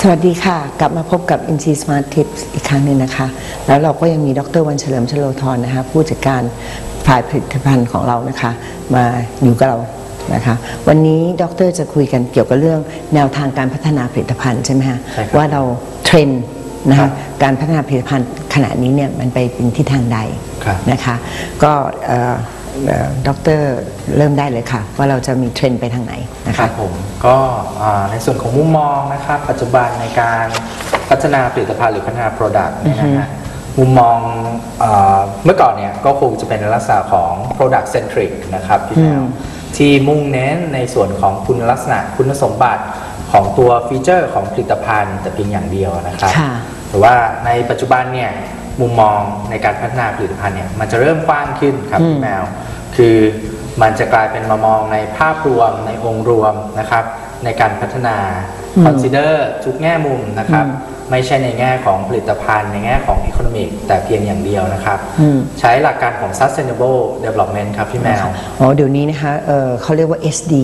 สวัสดีค่ะ กลับมาพบกับ NC Smart Tips อีกครั้งหนึ่งนะคะ แล้วเราก็ยังมีดรวันเฉลิมชโลธรนะคะ ผู้จัดการฝ่ายผลิตภัณฑ์ของเรานะคะ มาอยู่กับเรานะคะ วันนี้ดรจะคุยกันเกี่ยวกับเรื่องแนวทางการพัฒนาผลิตภัณฑ์ใช่ไหมคะใช่ครับว่าเราเทรนด์นะครัคะบการพัฒนาผลิตภัณฑ์ขณะนี้เนี่ยมันไปเป็นทิศทางใดครับนะคะ ก็ เอ่อเอ่อดรเริ่มได้เลยค่ะ ว่าเราจะมีเทรนด์ไปทางไหนนะครัคะ บผมก็อ่าในส่วนของมุมมองนะครับปัจจุบันในการพัฒนาผลิตภัณฑ์หรือพัฒนา Product เนี่ยนะฮะมุมมองอาเมื่อก่อนเนี่ยก็คงจะเป็นในลักษณะของ Product Centric นะครับพี่แมวที่มุ่งเน้นในส่วนของคุณลักษณะคุณสมบัติของตัวฟีเจอร์ของผลิตภัณฑ์แต่เพียงอย่างเดียวนะครับ ค่ะ แต่ว่าในปัจจุบันเนี่ยมุมมองในการพัฒนาผลิตภัณฑ์เนี่ยมันจะเริ่มกว้างขึ้นครับพี่แมว คือมันจะกลายเป็นมามองในภาพรวมในองค์รวมนะครับ ในการพัฒนา consider ทุกแง่มุมนะครับ ไม่ใช่ในแง่ของผลิตภัณฑ์ในแง่ของ economic แต่เพียงอย่างเดียวนะครับอืมใช้หลักการของ sustainable development ครับพี่แมว อ๋อเดี๋ยวนี้นะคะเอ่อเขาเรียกว่า SD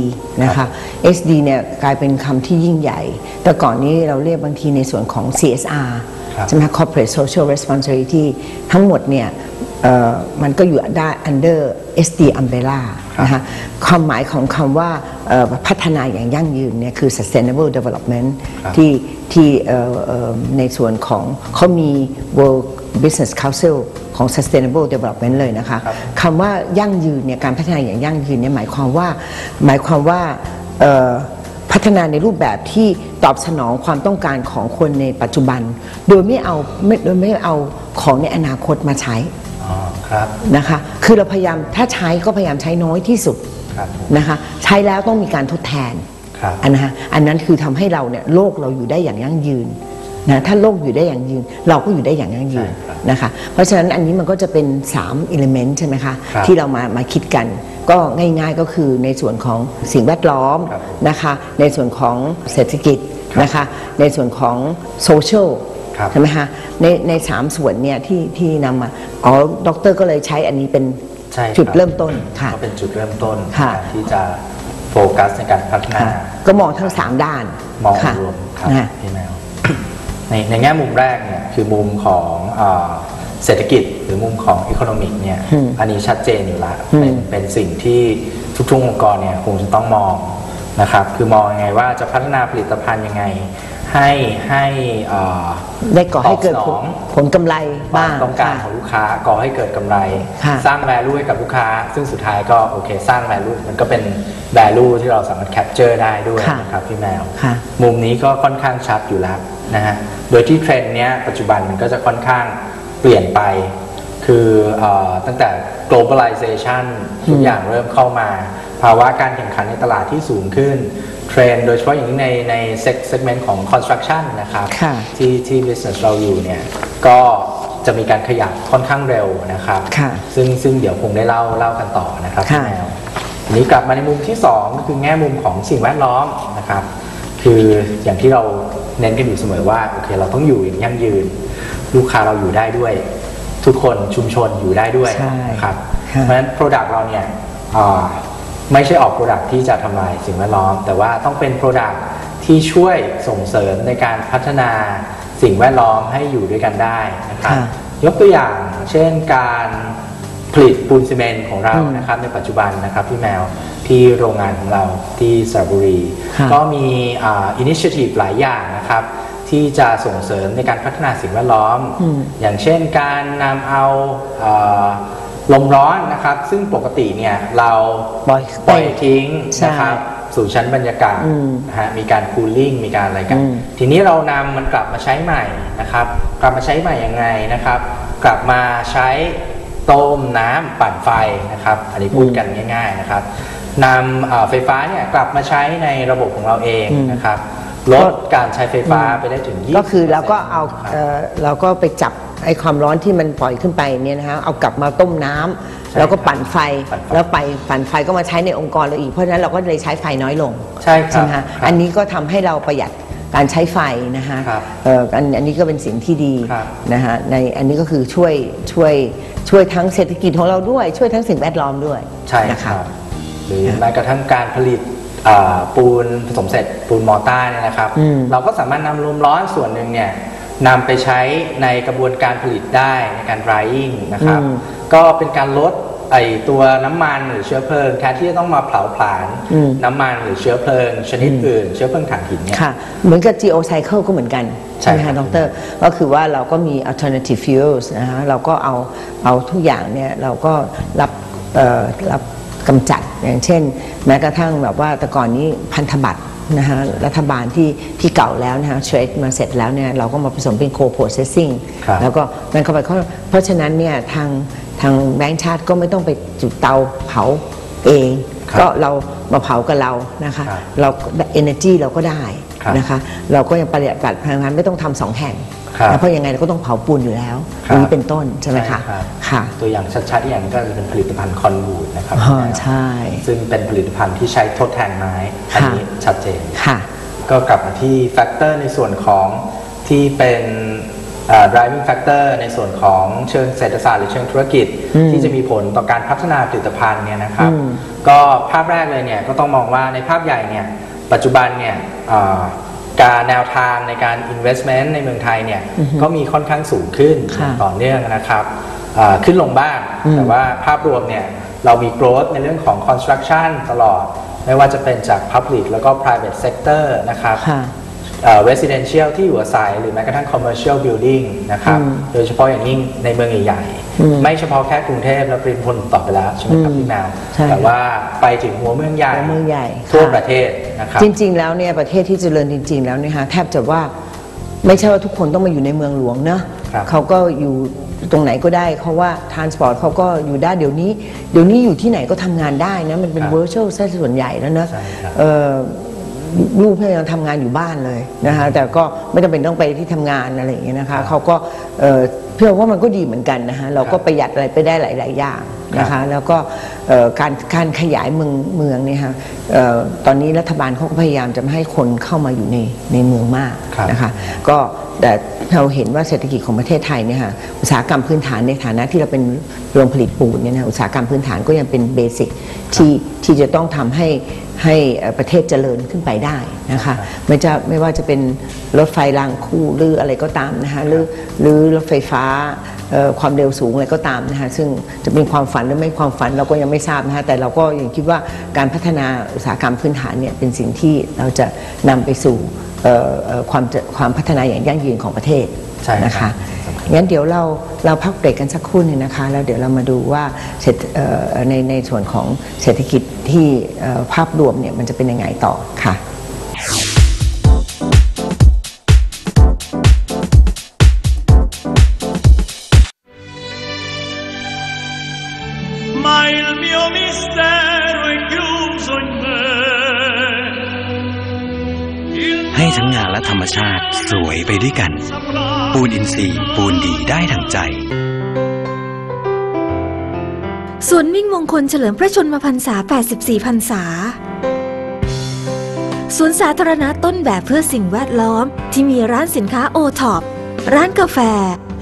นะคะ SD เนี่ยกลายเป็นคำที่ยิ่งใหญ่ แต่ก่อนนี้เราเรียกบางทีในส่วนของ CSR ครับ ใช่ไหมคะ Corporate Social Responsibility ทั้งหมดเนี่ยเอ่อมันก็อยู่ได้ under SD umbrella นะคะความหมายของคำว่าเอ่อพัฒนาอย่างยั่งยืนเนี่ยคือ sustainable development ครับที่ที่เอ่อเอ่อในส่วนของเขามี World Business Council ของ Sustainable Development เลยนะคะครับคำว่ายั่งยืนเนี่ยการพัฒนาอย่างยั่งยืนเนี่ยหมายความว่าหมายความว่าเอ่อ พัฒนาในรูปแบบที่ตอบสนองความต้องการของคนในปัจจุบัน โดยไม่เอาไม่โดยไม่เอาของในอนาคตมาใช้อ๋อครับนะคะ คือเราพยายามถ้าใช้ก็พยายามใช้น้อยที่สุดครับผมนะคะ ใช้แล้วต้องมีการทดแทนครับอันนะคะอันนั้นคือทำให้เราเนี่ยโลกเราอยู่ได้อย่างยั่งยืน นะถ้าโลกอยู่ได้อย่างยืน เราก็อยู่ได้อย่างยั่งยืนใช่ครับนะคะเพราะฉะนั้นอันนี้มันก็จะเป็น3 element ใช่ไหมคะครับที่เรามามาคิดกัน ก็ง่ายๆก็คือในส่วนของสิ่งแวดล้อมครับผมนะคะในส่วนของเศรษฐกิจครับนะคะในส่วนของโซเชียลครับใช่ไหมคะในในสามส่วนเนี่ยที่ที่นำมาอ๋อดรก็เลยใช้อันนี้เป็นใช่คบจุดเริ่มต้นค่ะก็เป็นจุดเริ่มต้นค่ะในการที่จะโฟกัสในการพัฒนาค่ะก็มองทั้ง 3 ด้านมองค่ะรวมครับนะพี่แมว ในในแง่มุมแรกเนี่ยคือมุมของอาเศรษฐกิจหรือมุมของอีโคโนมิกเนี่ยอืมอันนี้ชัดเจนอยู่แล้วอืมเป็นเป็นสิ่งที่ทุกๆองค์กรเนี่ยคงจะต้องมองนะครับคือมองยังไงว่าจะพัฒนาผลิตภัณฑ์ยังไง ให้ให้อ่าได้ก่อให้เกิดตอบผสลนองผลกำไรควาบ้ามงต้องการขค่ะองลูกค้าก่อให้เกิดกำไรค่ะสร้าง value ให้กับลูกค้า ซึ่งสุดท้ายก็โอเค สร้าง value มันก็เป็น value ที่เราสามารถ capture ได้ด้วยค่ะนะครับพี่แมวค่ะมุมนี้ก็ค่อนข้างชัดอยู่แล้ว นะฮะ โดยที่เทรนด์เนี้ยปัจจุบันมันก็จะค่อนข้างเปลี่ยนไป คือเออตั้งแต่ globalization ทุกอย่างเริ่มเข้ามา ภาวะการแข่งขันในตลาดที่สูงขึ้น เทรนด์โดยเฉพาะอย่างยิ่งในในเซกเมนต์ของ construction นะครับค่ะที่ที่ business เราอยู่เนี่ยก็จะมีการขยับค่อนข้างเร็วนะครับค่ะซึ่งซึ่งเดี๋ยวคงได้เล่าเล่ากันต่อนะครับพี่ค่ะแมวทีนี้กลับมาในมุมที่2ก็คือแง่มุมของสิ่งแวดล้อมนะครับ คืออย่างที่เราเน้นกันอยู่เสมอว่าโอเคเราต้องอยู่อย่างยั่งยืน ลูกค้าเราอยู่ได้ด้วย ทุกคนชุมชนอยู่ได้ด้วยใช่นะครับค่ะเพราะฉะนั้น Product เราเนี่ยอ่าไม่ใช่ออก Product ที่จะทำลายสิ่งแวดล้อม แต่ว่าต้องเป็น Product ที่ช่วยส่งเสริมในการพัฒนาสิ่งแวดล้อมให้อยู่ด้วยกันได้นะครับค่ะยกตัวอย่างเช่นการ ผลิตปูนซีเมนต์ของเราอืมนะครับในปัจจุบันนะครับพี่แมวที่โรงงานของเราที่สระบุรีค่ะก็มีอินิช i ทีฟหลายอย่างนะครับที่จะส่งเสริมในการพัฒนาสิ่งแวดล้อมอืมอย่างเช่นการนำเอาเอ่อลมร้อนนะครับ ซึ่งปกติเนี่ยเราปล่อยปล่อยทิ้งใช่นะครับสู่ชั้นบรรยากาศอืมนะฮะมีการคูลลิ่งมีการอะไรกันอืมทีนี้เรานำมันกลับมาใช้ใหม่นะครับ กลับมาใช้ใหม่ยังไงนะครับ กลับมาใช้ ต้มน้ำปั่นไฟนะครับ อันนี้พูดกันง่าย ๆนะครับนำเอ่อไฟฟ้าเนี่ยกลับมาใช้ในระบบของเราเองอืมนะครับลดการใช้ไฟฟ้าไปได้ถึง20%ก็คือเราก็เอานะครับเอ่อเราก็ไปจับไอ้ความร้อนที่มันปล่อยขึ้นไปเนี่ยนะคะเอากลับมาต้มน้ำใช่แล้วก็ปั่นไฟปั่นไฟแล้วไปปั่นไฟก็มาใช้ในองค์กรเราอีกเพราะฉะนั้นเราก็เลยใช้ไฟน้อยลง ใช่ครับไหมคะครับอันนี้ก็ทำให้เราประหยัด การใช้ไฟนะคะครับเอ่ออันอันนี้ก็เป็นสิ่งที่ดีครับ นะคะในอันนี้ก็คือช่วยช่วยช่วยทั้งเศรษฐกิจของเราด้วย ช่วยทั้งสิ่งแวดล้อมด้วยใช่นะคคะ รับ หรือแม้กระทั่งการผลิตเอ่อปูนผสมเสร็จปูนมอร์ต้าเนี่ยนะครับ อืม เราก็สามารถนำลมร้อนส่วนหนึ่งเนี่ยนำไปใช้ในกระบวนการผลิตได้ในการ drying นะครับอืมก็เป็นการลด ไอตัวน้ำมันหรือเชื้อเพลิงแทนที่จะต้องมาเผาผลาญอืมน้ำมันหรือเชื้อเพลิง ชนิดอื่น เชื้อเพลิงถ่านหินเนี่ยค่ะเหมือนกับ geo cycle ก็เหมือนกัน ใช่ใช่ไหมครัคะบดร ก็คือว่าเราก็มี alternative fuels นะคะเราก็เอาเอาทุกอย่างเนี่ยเราก็รับเอ่อรับกำจัดอย่างเช่น แม้กระทั่งแบบว่าแต่ก่อนนี้พันธบัตรนะคะรัฐบาลที่ที่เก่าแล้วนะคะเทรดมาเสร็จแล้วเนี่ยเราก็มาผสมเป็น co-processing ครับแล้วก็นั่นเข้าไปเพราะเพราะฉะนั้นเนี่ยทาง ทางแบงค์ชาติก็ไม่ต้องไปจุดเตาเผาเอง ครับก็เรามาเผากับเรานะคะ ครับเรา energy เราก็ได้ครับนะคะ เราก็ยังประหยัดบัตรพลังงานไม่ต้องทำสองแห่งครับนะเพราะยังไงเราก็ต้องเผาปูนอยู่แล้วครับ อย่างนี้เป็นต้นใช่ไหมคะรับค่ะ ตัวอย่างชัดๆอย่างก็จะเป็นผลิตภัณฑ์คอนบูดนะครับอ๋อใช่ ซึ่งเป็นผลิตภัณฑ์ที่ใช้ทดแทนไม้อันนี้ชัดเจน ค่ะ ก็กลับมาที่แฟกเตอร์ในส่วนของที่เป็นเอ่อ driving factor ในส่วนของเชิงเศรษฐศาสตร์หรือเชิงธุรกิจอืมที่จะมีผลต่อการพัฒนาผลิตภัณฑ์เนี่ยนะครับอืมก็ภาพแรกเลยเนี่ยก็ต้องมองว่าในภาพใหญ่เนี่ยปัจจุบันเนี่ยเอ่อการแนวทางในการ investment ในเมืองไทยเนี่ยก็มีค่อนข้างสูงขึ้นค่ะต่อเนื่องนะครับเอ่อขึ้นลงบ้างอืมแต่ว่าภาพรวมเนี่ยเรามี growth ในเรื่องของ construction ตลอด ไม่ว่าจะเป็นจาก public แล้วก็ private sector นะครับ ค่ะเอ่อ residential ที่อยู่อาศัยหรือแม้กระทั่ง commercial building นะครับอืมโดยเฉพาะอย่างยิ่งในเมืองใหญ่อืมๆไม่เฉพาะแค่กรุงเทพและปริมณฑลต่อไปแล้วใช่ไหมครับอืมพี่แมวใช่แต่ว่าไปถึงหัวเมืองใหญ่หัวเมืองใหญ่ทั่วค่ะประเทศนะครับจริง ๆ แล้วเนี่ยประเทศที่เจริญจริง ๆ แล้วเนี่ยฮะแทบจะว่าไม่ใช่ว่าทุกคนต้องมาอยู่ในเมืองหลวงเนอะครับเขาก็อยู่ตรงไหนก็ได้เขาว่าทรานสปอร์ตเขาก็อยู่ได้เดี๋ยวนี้ เดี๋ยวนี้อยู่ที่ไหนก็ทำงานได้นะมันเป็นครับเวอร์ชวลซะส่วนใหญ่แล้วเนอะใช่ครับเอ่อ ลูกพยายามทำงานอยู่บ้านเลยนะคะแต่ก็ไม่จำเป็นต้องไปที่ทำงานอะไรอย่างเงี้ยนะคะเขาก็ พื่อว่ามันก็ดีเหมือนกันนะคะเราก็ประหยัดอะไรไปได้หลาย ๆ อย่างนะคะแล้วก็เอ่อการการขยายเมืองเมืองเนี่ยค่ะเอ่อตอนนี้รัฐบาลเขาก็พยายามจะไม่ให้คนเข้ามาอยู่ในในเมืองมากครับนะคะก็แต่เราเห็นว่าเศรษฐกิจของประเทศไทยเนี่ยค่ะอุตสาหกรรมพื้นฐานในฐานะที่เราเป็นโรงผลิตปูนเนี่ยนะอุตสาหกรรมพื้นฐานก็ยังเป็นเบสิกที่ที่จะต้องทำให้ให้เอ่อประเทศเจริญขึ้นไปได้นะคะไม่จะไม่ว่าจะเป็นรถไฟรางคู่หรืออะไรก็ตามนะคะหรือหรือรถไฟฟ้าเอ่อความเร็วสูงอะไรก็ตามนะคะซึ่งจะเป็นความฝันหรือไม่ความฝันเราก็ยังไม่ทราบนะคะแต่เราก็ยังคิดว่าการพัฒนาอุตสาหกรรมพื้นฐานเนี่ยเป็นสิ่งที่เราจะนำไปสู่เอ่อเอ่อความจะความพัฒนาอย่างยั่งยืนของประเทศใช่ครับนะคะสำคัญงั้นเดี๋ยวเราเราพักเบรกกันสักครู่หนึงนะคะแล้วเดี๋ยวเรามาดูว่าเศรษฐเอ่อในในส่วนของเศรษฐกิจที่เอ่อภาพรวมเนี่ยมันจะเป็นยังไงต่อค่ะ มชาติสวยไปด้วยกัน ปูนอินทรีย์ปูนดีได้ทั้งใจสวนมิ่งมงคลเฉลิมพระชนมพรรษา 84 พรรษาสวนสาธารณะต้นแบบเพื่อสิ่งแวดล้อม ที่มีร้านสินค้าโอท็อปร้านกาแฟ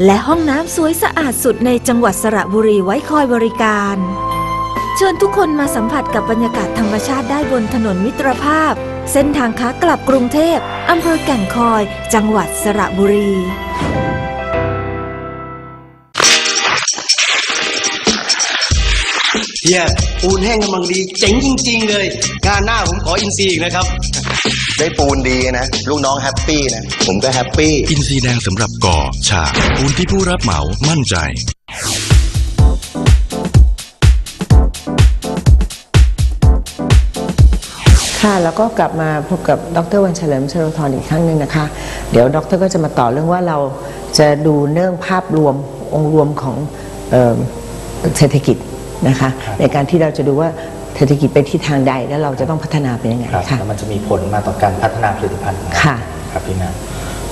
และห้องน้ำสวยสะอาดสุดในจังหวัดสระบุรีไว้คอยบริการ เชิญทุกคนมาสัมผัสกับบรรยากาศธรรมชาติได้บนถนนมิตรภาพ เส้นทางค้ากลับกรุงเทพอำเภอแก่งคอย จังหวัดสระบุรีเฮียปูนแห้งกำลังดี เจ๋งจริง ๆ เลย งานหน้าผมขออินซีอีกนะครับ ได้ปูนดีนะ ลูกน้องแฮปปี้นะ ผมก็แฮปปี้ อินซีแดงสำหรับก่อ ฉาบปูนที่ผู้รับเหมามั่นใจ ค่ะแล้วก็กลับมาพบกับดรวันเฉลิมชโลธรอีกครั้งหนึ่งนะคะ เดี๋ยวดรก็จะมาต่อเรื่องว่าเราจะดูเรื่องภาพรวมองค์รวมของเอ่อเศรษฐกิจนะคะครับในการที่เราจะดูว่าเศรษฐกิจไปทิศทางใดแล้วเราจะต้องพัฒนาเป็นยังไงครับค่ะแล้วมันจะมีผลมาต่อการพัฒนาผลิตภัณฑ์ของเราค่ะ ครับพี่แมว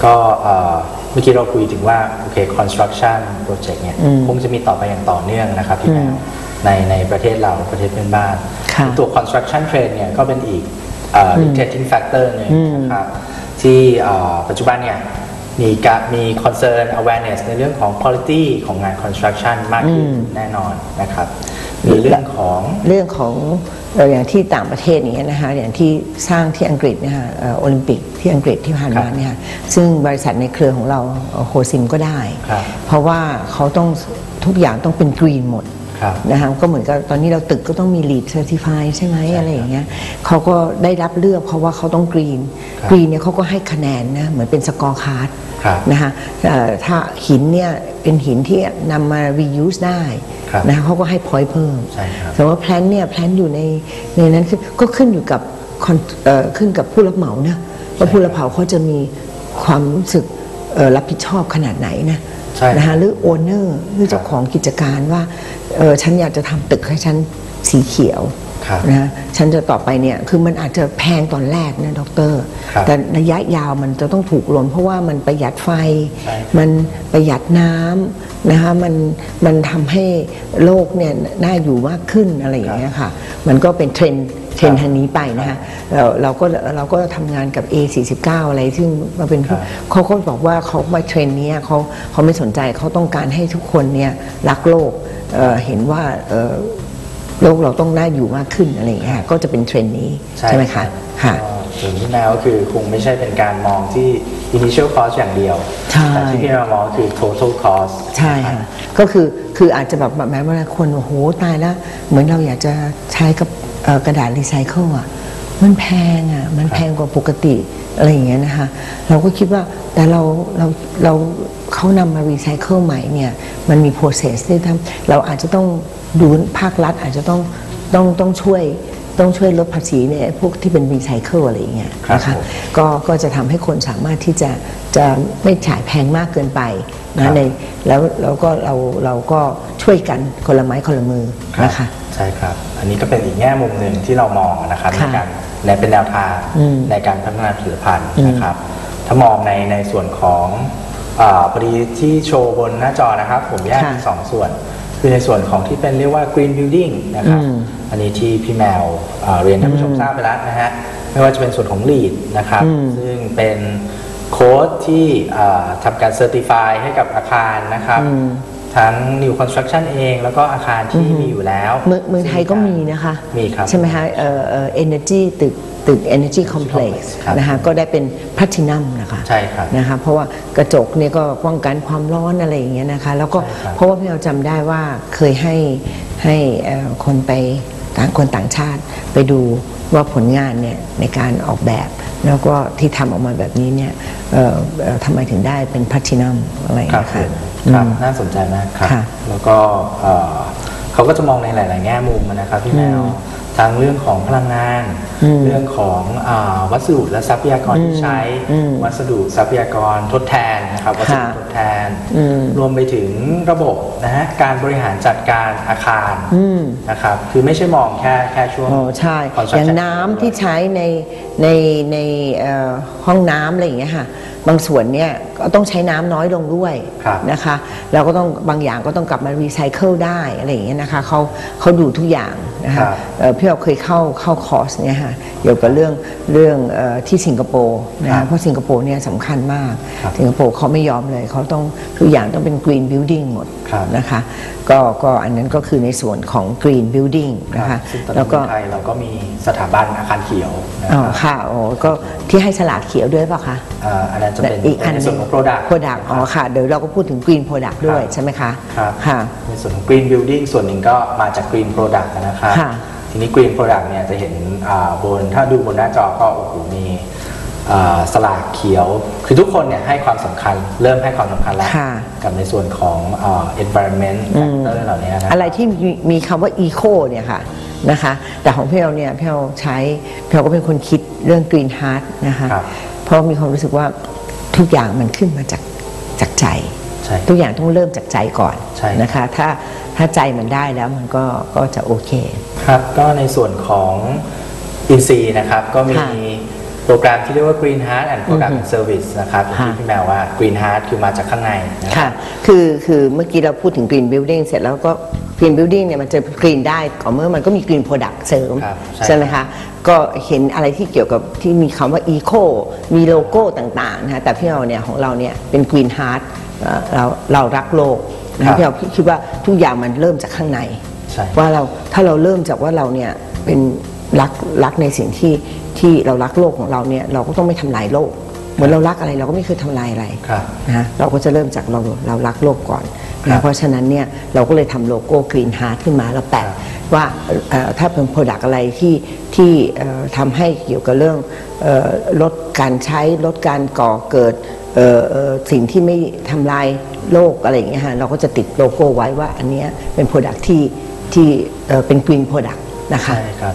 ก็เอ่อเมื่อกี้เราคุยถึงว่า โอเค construction project เนี่ยอืมคงจะมีต่อไปอย่างต่อเนื่องนะครับพี่แมอืวม ในในประเทศเราประเทศเพื่อนบ้านค่ะตัว construction trade เนี่ยก็เป็นอีกเอ่อ dictating factor หนึ่งอืมนะครับที่เอ่อปัจจุบันเนี่ยมีการมี concern awareness ในเรื่องของ quality ของงาน construction มากขึ้นอืมแน่นอนนะครับ มีเรื่องของเรื่องของเอ่ออย่างที่ต่างประเทศอย่างเงี้ยนะคะอย่างที่สร้างที่อังกฤษเนะคะเอ่อโอลิมปิกที่อังกฤษที่ผ่านมาเนี่ยค่ะซึ่งบริษัทในเครือของเราเอ่อโฮซิมก็ได้ครับเพราะว่าเขาต้องทุกอย่างต้องเป็นกรีนหมดครับ นะคะก็เหมือนกับตอนนี้เราตึกก็ต้องมี LEED Certified ใช่ไหมอะไรอย่างเงี้ยเขาก็ได้รับเลือกเพราะว่าเขาต้องกรีนครับกรีนเนี่ยเขาก็ให้คะแนนนะเหมือนเป็นสกอร์คาร์ดครับนะคะเอ่อถ้าหินเนี่ยเป็นหินที่นำมา reuse ได้ครับนะคะเขาก็ให้ point เพิ่มใช่ครับแต่ว่าแพลนเนี่ยแพลนอยู่ในในนั้นคือก็ขึ้นอยู่กับ con- เอ่อขึ้นกับผู้รับเหมานะว่าผู้รับเหมาเขาจะมีความรู้สึกเอ่อรับผิดชอบขนาดไหนนะใช่ นะคะหรือโอนเนอร์หรือเจ้าของกิจการว่าเออฉันอยากจะทำตึกให้ฉันสีเขียวครับ นะฉันจะต่อไปเนี่ยคือมันอาจจะแพงตอนแรกนะดอกเตอรครับแต่ระยะยาวมันจะต้องถูกลงเพราะว่ามันประหยัดไฟใช่ครับมันประหยัดน้ำนะคะมันมันทำให้โลกเนี่ยน่าอยู่มากขึ้นอะไรอย่างเงี้ยค่ะ มันก็เป็นเทรนด์เทรนด์ทางนี้ไปนะคะเราเราก็เราก็ทำงานกับ A49 อะไรซึ่งมาเป็นครับเขาก็บอกว่าเขามาเทรนด์เนี้ยเขาเขาไม่สนใจเขาต้องการให้ทุกคนเนี่ยรักโลกเอ่อเห็นว่าเอ่อ โลกเราต้องน่าอยู่มากขึ้นอะไรอย่างเงี้ยค่ะก็จะเป็นเทรนด์นี้ใช่ไหมคะค่ะก็ถึงที่แนวก็คือคงไม่ใช่เป็นการมองที่ initial cost อย่างเดียวใช่แต่ที่พี่มามองคือ total cost ใช่ค่ะ ก็คือคืออาจจะแบบแม้ว่าคนโอ้โหตายแล้ว เหมือนเราอยากจะใช้กับเอ่อกระดาษรีไซเคิลอะ มันแพงอะมันแพงกว่าปกติอะไรอย่างเงี้ยนะคะเราก็คิดว่าแต่เราเราเราเขานำมารีไซเคิลใหม่เนี่ยมันมี process ที่ทำเราอาจจะต้องดูภาครัฐอาจจะต้องต้องต้องช่วยต้องช่วยลดภาษีเนี่ยพวกที่เป็นรีไซเคิลอะไรอย่างเงี้ยนะครัคะบผมก็ก็จะทำให้คนสามารถที่จะจะไม่จ่ายแพงมากเกินไปครันะบในแล้วเราก็เราเราก็ช่วยกันคนละไม้คนละมือรับนะคะใช่ครับ อันนี้ก็เป็นอีกแง่มุมหนึ่งที่เรามองนะครับในค่ะการ และเป็นแนวทางอืมในการพัฒนาผลิตภัณฑ์อืมนะครับ ถ้ามองในในส่วนของอาพอดีที่โชว์บนหน้าจอนะครับ ผมแยกเป็นสองส่วน คือในส่วนของที่เป็นเรียกว่า green building นะครับอืมอันนี้ที่พี่แมวอ่าเรียนท่านผู้ชมทราบไปแล้วนะฮะ ไม่ว่าจะเป็นส่วนของ lead นะครับอืมซึ่งเป็นโค้ดที่อ่าทำการเซอร์ติฟายให้กับอาคารนะครับอืม ทั้ง new construction เอง แล้วก็อาคารที่มีอยู่แล้วเมืองเมืองไทยก็มีนะคะ มีครับ ใช่ไหมคะเอ่อเอ่อ energy ตึกตึก energy complex ครับนะคะก็ได้เป็น platinum นะคะใช่ครับนะคะเพราะว่ากระจกเนี่ยก็ป้องกันความร้อนอะไรอย่างเงี้ยนะคะแล้วก็ใช่ครับ เพราะว่าพี่เราจำได้ว่าเคยให้ให้เอ่อคนไปต่างคนต่างชาติไปดูว่าผลงานเนี่ยในการออกแบบ แล้วก็ที่ทำออกมาแบบนี้เนี่ยเอ่อเอ่อทำไมถึงได้เป็น platinum อะไรอย่างครับเงี้ยผค่ะมครับ อืมน่าสนใจมากครับ ค่ะแล้วก็เอ่อเขาก็จะมองในหลาย ๆ แง่มุมนะครับพี่แมวทั้งเรื่องของพลังงาน อืมเรื่องของอาวัสดุและทรัพยากรที่ใช้ อืมวัสดุทรัพยากรทดแทนนะครับวัสดุค่ะทดแทน อืม รวมไปถึงระบบนะฮะการบริหารจัดการอาคารอืม นะครับคือไม่ใช่มองแค่แค่ช่วงอ๋อใช่ construction อย่างน้ำที่ใช้ในในในเอ่อห้องน้ำอะไรอย่างเงี้ยค่ะบางส่วนเนี่ยก็ต้องใช้น้ำน้อยลงด้วยครับนะคะแล้วก็ต้องบางอย่างก็ต้องกลับมารีไซเคิลได้อะไรอย่างเงี้ยนะคะเขาเขาดูทุกอย่างนะครัคะบเอ่อพี่เราเคยเข้าเข้าคอร์สเนี่ยค่ะเกี่ยวกับเรื่องเรื่องเออที่สิงคโปร์นะครัคะบเพราะสิงคโปร์เนี่ยสำคัญมากครับสิงคโปร์เขาไม่ยอมเลยเขาต้องทุกอย่างต้องเป็น green building หมดครับนะคะก็ก็อันนั้นก็คือในส่วนของ green building นะคะซึ่งตอนแล้นี้วก็ในไทยเราก็มีสถาบันอาคารเขียวนะอ๋อครับค่ะโอ้ก็ที่ให้ฉลากเขียวด้วยเปล่ะคะอ่าอันนั้นจะเป็นอีกอันในส่วนของ product product อ๋อค่ะ เดี๋ยวเราก็พูดถึง green product ด้วยครับใช่ไหมคะครับค่ะในส่วนของ Green Building ส่วนหนึ่งก็มาจาก Green Product นะครับค่ะทีนี้ Green Product เนี่ยจะเห็นอ่าบนถ้าดูบนหน้าจอก็โอ้โหมีอ่าสลากเขียว คือทุกคนเนี่ยให้ความสำคัญ เริ่มให้ความสำคัญแล้วค่ะกับในส่วนของอ่า environment factor เหล่านี้นะอะไรที่มีมีคำว่า eco เนี่ยค่ะนะคะแต่ของพี่เราเนี่ยพี่เราใช้พี่เราก็เป็นคนคิดเรื่อง green heart นะคะครับเพราะมีความรู้สึกว่า ทุกอย่างมันขึ้นมาจากจากใจใช่ทุกอย่างต้องเริ่มจากใจก่อนใช่นะคะ ถ้าถ้าใจมันได้แล้วมันก็ก็จะโอเค ครับก็ในส่วนของอินซีนะครับก็มีค่ะโปรแกรมที่เรียกว่า Green Heart and Product and Service นะครับอย่างที่ค่ะพี่แมวว่า Green Heart คือมาจากข้างในนะคค่ะรับคือคือเมื่อกี้เราพูดถึง green building เสร็จแล้วก็ green building เนี่ยมันจะ green ได้ก็เมื่อมันก็มี green product เสริมครับใช่ใช่ไหมคะ ก็เห็นอะไรที่เกี่ยวกับที่มีคำว่า eco มีโลโก้ต่างๆนะคะแต่พี่เราเนี่ยของเราเนี่ยเป็น green heart เอ่อเราเรารักโลกนะครัคะบพี่เราคิดว่าทุกอย่างมันเริ่มจากข้างในใช่ว่าเราถ้าเราเริ่มจากว่าเราเนี่ยเป็นรักรักในสิ่งที่ที่เรารักโลกของเราเนี่ยเราก็ต้องไม่ทำลายโลก เหมือนเรารักอะไรเราก็ไม่เคยทำลายอะไรครับนะฮะเราก็จะเริ่มจากเราเรารักโลกก่อนครันะบเพราะฉะนั้นเนี่ยเราก็เลยทำโลโก้ Green Heart ขึ้นมาแล้วแปะ ว่าเอ่อถ้าเป็น Product อะไรที่ที่เอ่อทำให้เกี่ยวกับเรื่องเอ่อลดการใช้ลดการก่อเกิดเอ่อเอ่อสิ่งที่ไม่ทำลายโลกอะไรอย่างเงี้ยฮะเราก็จะติดโลโก้ไว้ว่าอันเนี้ยเป็น Product ที่ที่เอ่อเป็น Green Product นะคะใช่ครับ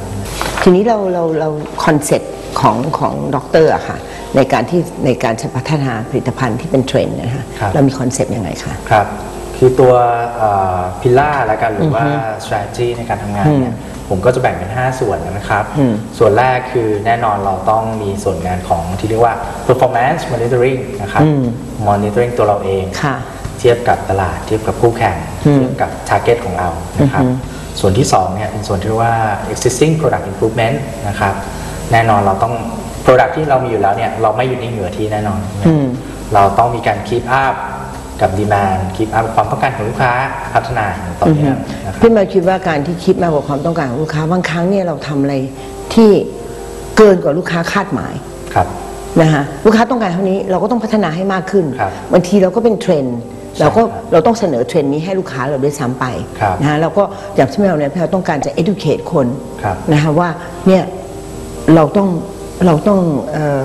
ทีนี้เราเราเราคอนเซ็ปต์ของของด็อกเตอร์อะค่ะในการที่ในการจะพัฒนาผลิตภัณฑ์ที่เป็นเทรนด์นะคะครับเรามีคอนเซ็ปต์ยังไงคะครับ คือตัวพิล่าแล้วกันหรือว่า strategy ในการทำงานเนี่ยผมก็จะแบ่งเป็น 5 ส่วนนะครับอืมส่วนแรกคือแน่นอนเราต้องมีส่วนงานของที่เรียกว่า performance monitoring นะครับอืม monitoring ตัวเราเองค่ะเทียบกับตลาดเทียบกับคู่แข่งอืมเทียบกับ target ของเรานะครับอือฮึส่วนที่2เนี่ยเป็นส่วนที่เรียกว่า existing product improvement นะครับแน่นอนเราต้อง product ที่เรามีอยู่แล้วเนี่ยเราไม่หยุดนิ่งเหนือที่แน่นอนอืมเราต้องมีการ keep up กับ demand keep up ความต้องการของลูกค้าพัฒนาอย่างต่อเนื่องนะครับพี่มาคิดว่าการที่คิดมากกว่าความต้องการของลูกค้าบางครั้งเนี่ยเราทำอะไรที่เกินกว่าลูกค้าคาดหมายครับ นะคะลูกค้าต้องการเท่านี้เราก็ต้องพัฒนาให้มากขึ้นครับบางทีเราก็เป็นเทรนด์ใช่เราก็ครับเราต้องเสนอเทรนด์นี้ให้ลูกค้าเราด้วยซ้ำไปครับนะฮะเราก็อย่างที่เราเนี่ยเราต้องการจะ educate คนครับ นะคะว่าเนี่ยเราต้องเราต้องเอ่อ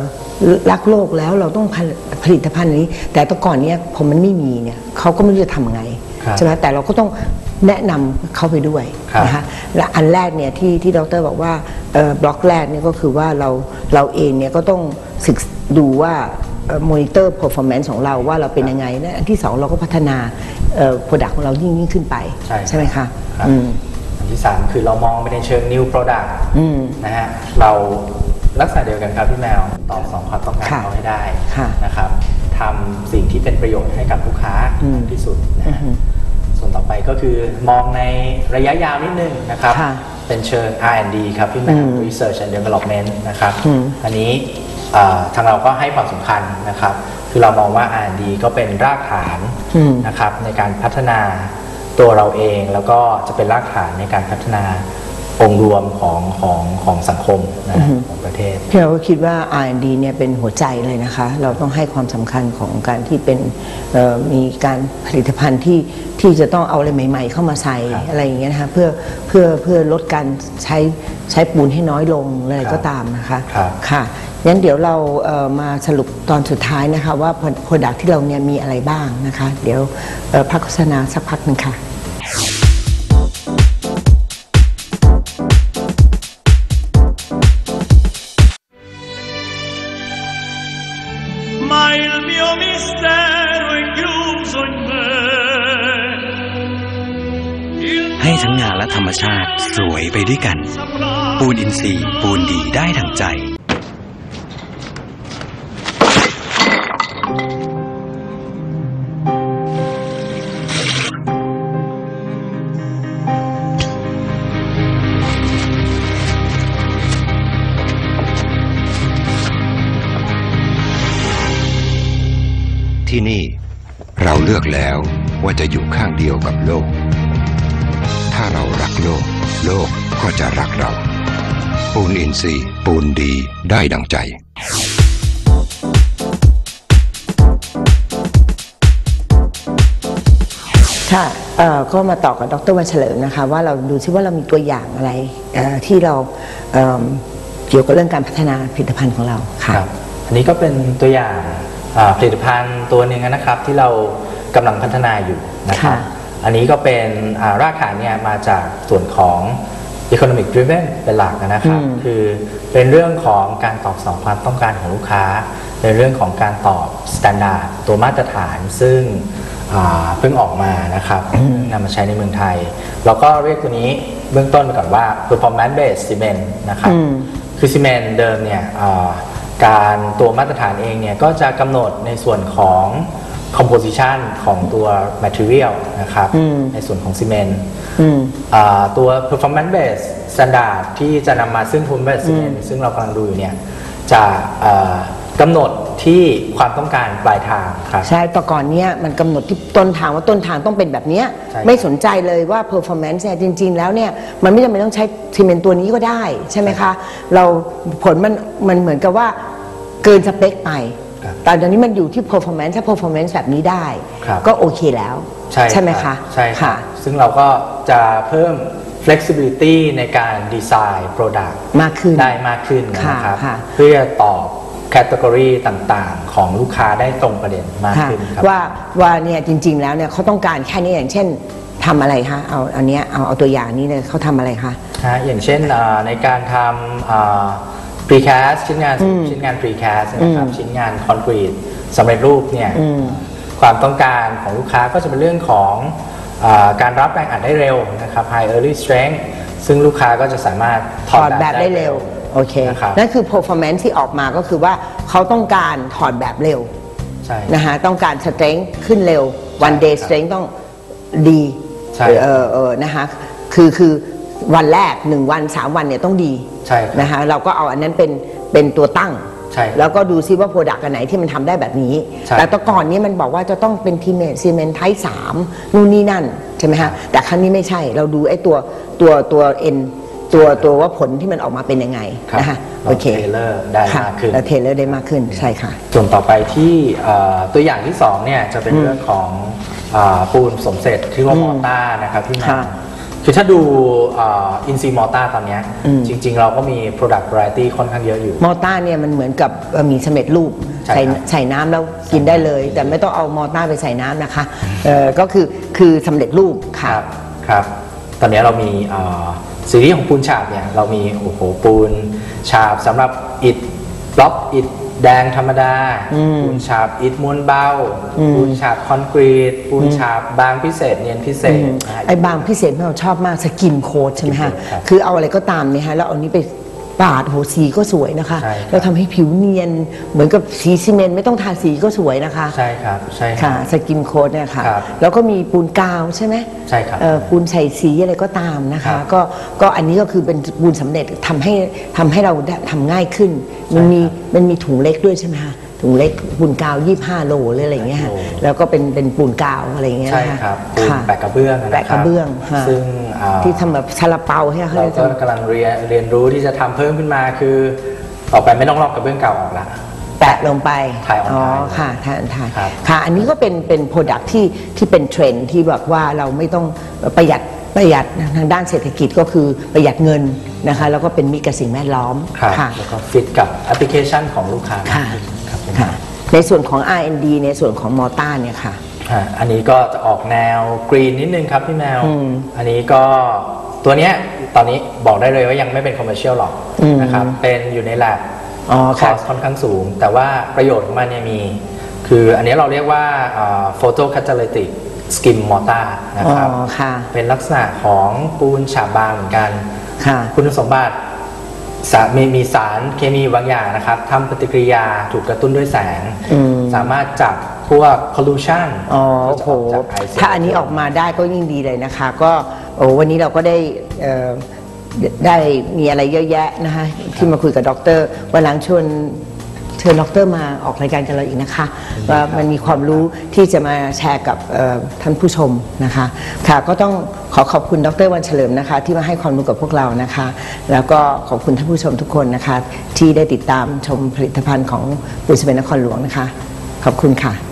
รักโลกแล้วเราต้องผลิตผลิตภัณฑ์นี้ แต่แตะก่อนเนี่ยพอมันไม่มีเนี่ยเขาก็ไม่รู้จะทำไงครับใช่ไหมแต่เราก็ต้องแนะนำเขาไปด้วยครับนะคะและอันแรกเนี่ยที่ที่ดรบอกว่าบล็อกแรกเนี่ยก็คือว่าเราเราเองเนี่ยก็ต้องศึกดูว่ามอนิเตอร์ performance ของเราว่าเราเป็นยังไงและอันที่สองเราก็พัฒนาโปรดักต์ของเรายิ่งยิ่งขึ้นไป ใช่ไหมคะครับอืมอันที่3คือเรามองไปในเชิง new product อืมนะฮะเรา ลักษณะเดียวกันครับพี่แมวตอบสองความต้องการค่ะเขาให้ได้ค่ะนะครับทำสิ่งที่เป็นประโยชน์ให้กับลูกค้าอืมที่สุดนะอือฮะฮึส่วนต่อไปก็คือมองในระยะยาวนิดนึงนะครับค่ะเป็นเชิง R&D ครับพี่แมอืวม Research and Development นะครับอืมอันนี้เอ่อทางเราก็ให้ความสำคัญนะครับ คือเรามองว่า R&D ก็เป็นรากฐานอืมนะครับในการพัฒนาตัวเราเองแล้วก็จะเป็นรากฐานในการพัฒนา องค์รวมของของของสังคมนะฮะของประเทศพี่เราก็คิดว่า R&D เนี่ยเป็นหัวใจเลยนะคะ เราต้องให้ความสำคัญของการที่เป็นเอ่อมีการผลิตภัณฑ์ที่ที่จะต้องเอาอะไรใหม่ ๆ เข้ามาใส่ครับอะไรอย่างเงี้ยนะคะเพื่อเพื่อเพื่อลดการใช้ใช้ปูนให้น้อยลงอะไรครับก็ตามนะคะครับค่ะงั้นเดี๋ยวเราเอ่อมาสรุปตอนสุดท้ายนะคะว่าโปรดักที่เราเนี่ยมีอะไรบ้างนะคะ เดี๋ยวเอ่อพักโฆษณาสักพักหนึ่งค่ะ ma il mio mistero è chiuso in me. ให้ทั้งงานและธรรมชาติสวยไปด้วยกัน ปูนอินทรีย์ปูนดีได้ทั้งใจ อกแล้วว่าจะอยู่ข้างเดียวกับโลก ถ้าเรารักโลก โลกก็จะรักเรา ปูนอินทรีย์ปูนดีได้ดังใจค่ะเอ่อก็มาต่อกับดรวันเฉลิมนะคะ ว่าเราดูซิว่าเรามีตัวอย่างอะไรเอ่อที่เราเอิ่มเกี่ยวกับเรื่องการพัฒนาผลิตภัณฑ์ของเราค่ะครับอันนี้ก็เป็นตัวอย่างอ่าผลิตภัณฑ์ตัวหนึ่งนะครับที่เรา กำลังพัฒนาอยู่นะครับค่ะอันนี้ก็เป็นอ่ารากฐานเนี่ยมาจากส่วนของ economic driven เป็นหลักนะครับอืมคือเป็นเรื่องของการตอบสนองความต้องการของลูกค้าเป็นเรื่องของการตอบ standard ตัวมาตรฐานซึ่งอ่าเพิ่งออกมานะครับนำมาใช้ในเมืองไทยเราก็เรียกตัวนี้เบื้องต้นไปก่อนว่า performance based cement นะครับอืมคือซีเมนต์เดิมเนี่ยอ่าการตัวมาตรฐานเองเนี่ยก็จะกำหนดในส่วนของ composition ของตัว material นะครับอืมในส่วนของซีเมนต์อืมอ่าตัว performance based standard ที่จะนำมาซึ่ง performance based cement ซึ่งเรากำลังดูอยู่เนี่ย จะอ่ากำหนดที่ความต้องการปลายทางครับ ใช่แต่ก่อนเนี้ยมันกำหนดที่ต้นทางว่าต้นทางต้องเป็นแบบเนี้ยใช่ไม่สนใจเลยว่า performance เนี่ยจริง ๆ แล้วเนี่ยมันไม่จำเป็นต้องใช้ซีเมนต์ตัวนี้ก็ได้ใช่ไหมคะ เราผลมันมันเหมือนกับว่าเกินสเปคไปครับ แต่ตอนนี้มันอยู่ที่ performance ถ้า performance แบบนี้ได้ ครับ ก็โอเคแล้วใช่ไหมรัคะบใช่ค่ะค่ะ ซึ่งเราก็จะเพิ่ม flexibility ในการดีไซน์ product มากขึ้น ได้มากขึ้นนะครับค่ะค่ะ เพื่อตอบแคตตากรีต่างๆ ของลูกค้าได้ตรงประเด็นมากค่ะขึ้นครับ ว่าว่าเนี่ยจริง ๆ แล้วเนี่ยเขาต้องการแค่นี้อย่างเช่นทำอะไรคะเอาอันเนี้ยเอาเอาตัวอย่างนี้เลยเขาทำอะไรคะ นะอย่างเช่นเอ่อในการทำ precast ชิ้นงานชิ้นงาน precast นะครับชิ้นงานคอนกรีตสำเร็จรูปเนี่ยความต้องการของลูกค้าก็จะเป็นเรื่องของเออการรับแรงอัดได้เร็วนะครับ high early strength ซึ่งลูกค้าก็จะสามารถถถออดดแบแบบบได้ได้เร็เร็ววโอเคนะครับนั่นคือ performance ที่ออกมาก็คือว่าเขาต้องการถอดแบบเร็วใช่นะคะต้องการ strength ขึ้นเร็ว one day ครับ strength ต้องดีใช่เออเออนะคะคือคือ วันแรก 1 วัน 3 วันเนี่ยต้องดีใช่ครับนะคะเราก็เอาอันนั้นเป็นเป็นตัวตั้ง ใช่ครับ แล้วก็ดูซิว่าโปรดักต์อันไหนที่มันทำได้แบบนี้ ใช่ แต่แตะก่อนนี้มันบอกว่าจะต้องเป็นทีเมทซีเมนไทสามนู่นนี่นั่น ใช่ไหมฮะ แต่ครั้งนี้ไม่ใช่เราดูไอ้ตัวตัวตัวเอ็นตัวตัวว่าผลที่มันออกมาเป็นยังไงครับนะคะเราโอเคเทเลอร์ได้ค่ะมากขึ้นแล้วเทเลอร์ได้มากขึ้นใช่ค่ะ ส่วนต่อไปที่เอ่อตัวอย่างที่สองเนี่ยจะเป็นเรื่องของอาปูนสมเสร็จที่ว่ามอต้านะครับที่มาค่ะ คือถ้าดูอินซีมอต้าตอนเนี้ยจริง ๆ เราก็มี product variety ค่อนข้างเยอะอยู่ มอต้าเนี่ยมันเหมือนกับเอ่อหมีสำเร็จรูปใช่ใส่ครับใส่น้ำแล้วกินได้เลย แต่ไม่ต้องเอามอต้าไปใส่น้ำนะคะเออก็คือคือสำเร็จรูปคค่ะรับครับ ตอนนี้เรามีเอ่อซีรีส์ของปูนฉาบเนี่ยเรามีโอ้โหปูนฉาบสำหรับอิฐบล็อกอิฐ แดงธรรมดา ปูนฉาบอิฐม้วนเบา ปูนฉาบคอนกรีต ปูนฉาบบางพิเศษเนียนพิเศษนะฮะไอ้บางพิเศษที่เราชอบมากสกินโค้ดใช่ไหมฮะสกินโค้ดครับคือเอาอะไรก็ตามเนี่ยฮะแล้วเอานี้ไป ปาดโหสีก็สวยนะคะ ใช่ครับแล้วทำให้ผิวเนียนเหมือนกับสีซีเมนต์ไม่ต้องทาสีก็สวยนะคะใช่ครับใช่ครัค่ะบ สกินโค้ดเนี่ยค่ะครับแล้วก็มีปูนกาวใช่ไหมใช่ครับเอ่อปูนใส่สีอะไรก็ตามนะครัคะบก็ก็อันนี้ก็คือเป็นปูนสำเร็จทำให้ทำให้เราได้ทำง่ายขึ้น มันมีใช่ครับมันมีถุงเล็กด้วยใช่ไหมคะถุงเล็กปูนกาว 25 โลหรืออะไรอย่างเงี้ยค่ะโลแล้วก็เป็นเป็นปูนกาวอะไรอย่างเงี้ยใช่นะะครับปูนค่ะ แปะกระเบื้องนคแปะกระเบื้องค่ะซึ่งอ่า ที่ทำแบบซาลาเปาให้เขาเราจะก็ทำกำลังเรียนเรียนรู้ที่จะทำเพิ่มขึ้นมาคือต่อไปไม่ต้องลอกกระเบื้องเก่าออกละ แปะลงไปถ่ายออนอ๋อไลน์ค่ะถ่ายออนไลน์ครับ ค่ะ อันนี้ก็เป็นเป็นโปรดักที่ที่เป็นเทรนด์ที่แบบว่าเราไม่ต้องประหยัดประหยัดทางด้านเศรษฐกิจก็คือประหยัดเงินนะคะ แล้วก็เป็นมิตรกับสิ่งแวดล้อมครับค่ะ แล้วก็ฟิตกับแอปพลิเคชันของลูกค้าค่ะ ครับผม ค่ะ ในส่วนของ R&D ในส่วนของมอต้าเนี่ยค่ะ อ่าอันนี้ก็จะออกแนวกรีนนิดนึงครับพี่แมว อันนี้ก็ตัวเนี้ยตอนนี้บอกได้เลยว่ายังไม่เป็นคอมเมอร์เชียลหรอกนะครับ เป็นอยู่ใน lab อ๋อคค่ะอสค่อนข้างสูง แต่ว่าประโยชน์ของมันเนี่ยมี คืออันนี้เราเรียกว่าโฟโตคาตาลิติกสกิมมอต้านะอ๋อครับค่ะเป็นลักษณะของปูนฉาบบางเหมือนกันค่ะคุณสมบัติสามีมีสารเคมีบางอย่างนะครับทำปฏิกิริยาถูกกระตุ้นด้วยแสงอืมสามารถจับ พวก pollution อ๋อที่โอ้จะโหออกจากไอเสียถ้าอันนี้ออกมาได้ก็ยิ่งดีเลยนะคะ ก็โอ้วันนี้เราก็ได้เอ่อได้มีอะไรเยอะแยะนะคะที่มาคุยกับดรวันหลังชวนเชิญดรมาออกรายการกับเราอีกนะคะว่ามันมีความรู้ที่จะมาแชร์กับเอ่อท่านผู้ชมนะคะ ค่ะก็ต้องขอขอบคุณดรวันเฉลิมนะคะ ที่มาให้ความรู้กับพวกเรานะคะ แล้วก็ขอบคุณท่านผู้ชมทุกคนนะคะ ที่ได้ติดตามชมผลิตภัณฑ์ของบุษเบนนครหลวงนะคะ ขอบคุณค่ะ